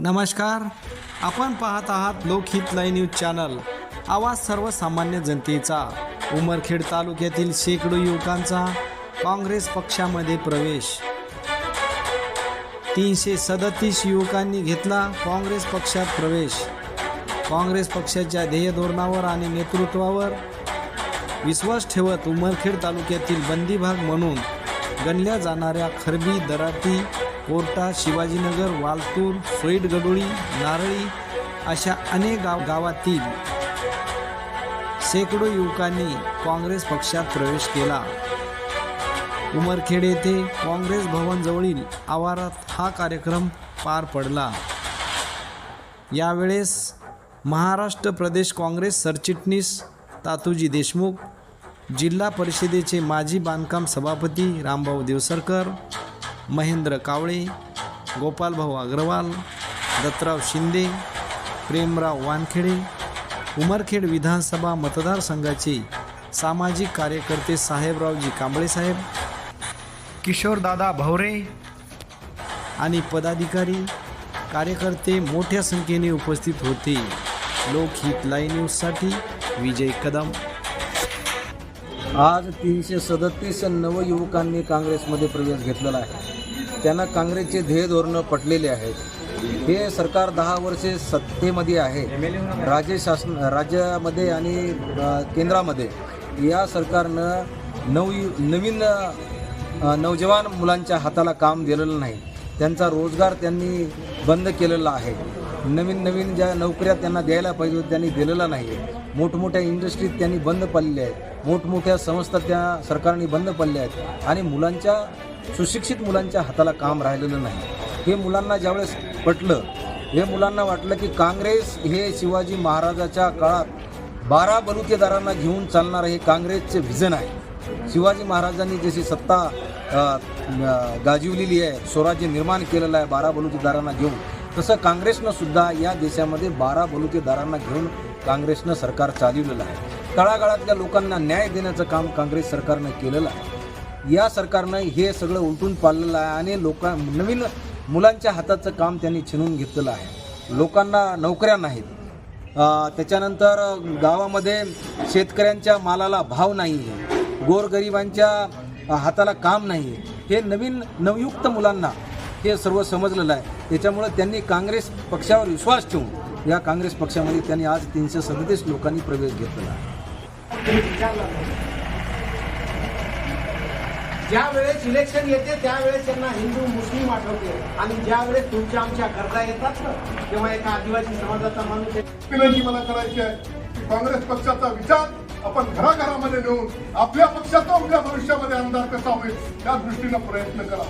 नमस्कार. आपण पाहत आहात लोकहित लाईव्ह न्यूज चॅनल. आवाज सर्वसामान्य जनतेचा. उमरखेड तालुक्यातील शेकडो युवकांचा काँग्रेस पक्षामध्ये प्रवेश. तीनशे सदतीस युवकांनी घेतला काँग्रेस पक्षात प्रवेश. काँग्रेस पक्षाच्या ध्येय धोरणावर आणि नेतृत्वावर विश्वास ठेवत उमरखेड तालुक्यातील बंदी भाग म्हणून गणल्या जाणाऱ्या खरबी दराटी कोर्टा शिवाजीनगर वालतूर सोईट गडोळी नारळी अशा अनेक गाव गावातील शेकडो युवकांनी काँग्रेस पक्षात प्रवेश केला. उमरखेड येथे काँग्रेस भवनजवळील आवारात हा कार्यक्रम पार पडला. यावेळेस महाराष्ट्र प्रदेश काँग्रेस सरचिटणीस तातूजी देशमुख जिल्हा परिषदेचे माजी बांधकाम सभापती रामभाऊ देवसरकर महेंद्र कावळे गोपालभाऊ अग्रवाल दत्तराव शिंदे प्रेमराव वानखेडे उमरखेड विधानसभा मतदारसंघाचे सामाजिक कार्यकर्ते साहेबरावजी कांबळे साहेब किशोरदादा भवरे आणि पदाधिकारी कार्यकर्ते मोठ्या संख्येने उपस्थित होते. लोकहित लाईव्ह न्यूजसाठी विजय कदम. आज तीनशे सदतीस नवयुवकांनी काँग्रेसमध्ये प्रवेश घेतलेला आहे. त्यांना काँग्रेसचे ध्येय धोरणं पटलेले आहेत हे सरकार दहा वर्षे सत्तेमध्ये आहे. राज्य शासन राज्यामध्ये आणि केंद्रामध्ये या सरकारनं नव नवीन नौजवान मुलांच्या हाताला काम दिलेलं नाही. त्यांचा रोजगार त्यांनी बंद केलेला आहे. नवीन नवीन ज्या नोकऱ्या त्यांना द्यायला पाहिजे होत्या त्यांनी दिलेला नाही मोठमोठ्या इंडस्ट्रीज त्यांनी बंद पडलेल्या आहेत. मोठमोठ्या संस्था त्या सरकारने बंद पडल्या आहेत. आणि मुलांच्या सुशिक्षित मुलांच्या हाताला काम राहिलेलं नाही. हे मुलांना ज्यावेळेस पटलं हे मुलांना वाटलं की काँग्रेस हे शिवाजी महाराजाच्या काळात बारा बलुतेदारांना घेऊन चालणारं हे काँग्रेसचे व्हिजन आहे. शिवाजी महाराजांनी जशी सत्ता अ, गाजवलेली आहे स्वराज्य निर्माण केलेलं आहे बारा बलुतेदारांना घेऊन तसं काँग्रेसनं सुद्धा या देशामध्ये बारा बलुकेदारांना घेऊन काँग्रेसनं सरकार चालवलेलं आहे. तळागाळातल्या लोकांना न्याय देण्याचं काम काँग्रेस सरकारनं केलेलं आहे. या सरकारनं हे सगळं उलटून पाललेलं आहे आणि लोकां नवीन मुलांच्या हाताचं काम त्यांनी छिनून घेतलेलं आहे. लोकांना नोकऱ्या नाहीत. त्याच्यानंतर गावामध्ये शेतकऱ्यांच्या मालाला भाव नाही आहे. गोरगरिबांच्या हाताला काम नाही आहे. हे नवीन नवयुक्त मुलांना हे सर्व समजलेलं आहे. त्याच्यामुळं त्यांनी काँग्रेस पक्षावर विश्वास ठेवून या काँग्रेस पक्षामध्ये त्यांनी आज तीनशे सदतीस लोकांनी प्रवेश घेतलेला आहे. ज्या वेळेस इलेक्शन येते त्यावेळेस त्यांना हिंदू मुस्लिम आठवते. आणि ज्या वेळेस तुमच्या आमच्या गरजा येतात ना तेव्हा एका आदिवासी समाजाचा माणूस विनंती मला करायची आहे की काँग्रेस पक्षाचा विचार आपण घराघरामध्ये नेऊन आपल्या पक्षाचा उद्या भविष्यामध्ये आमदार कसा होईल त्या दृष्टीनं प्रयत्न करा.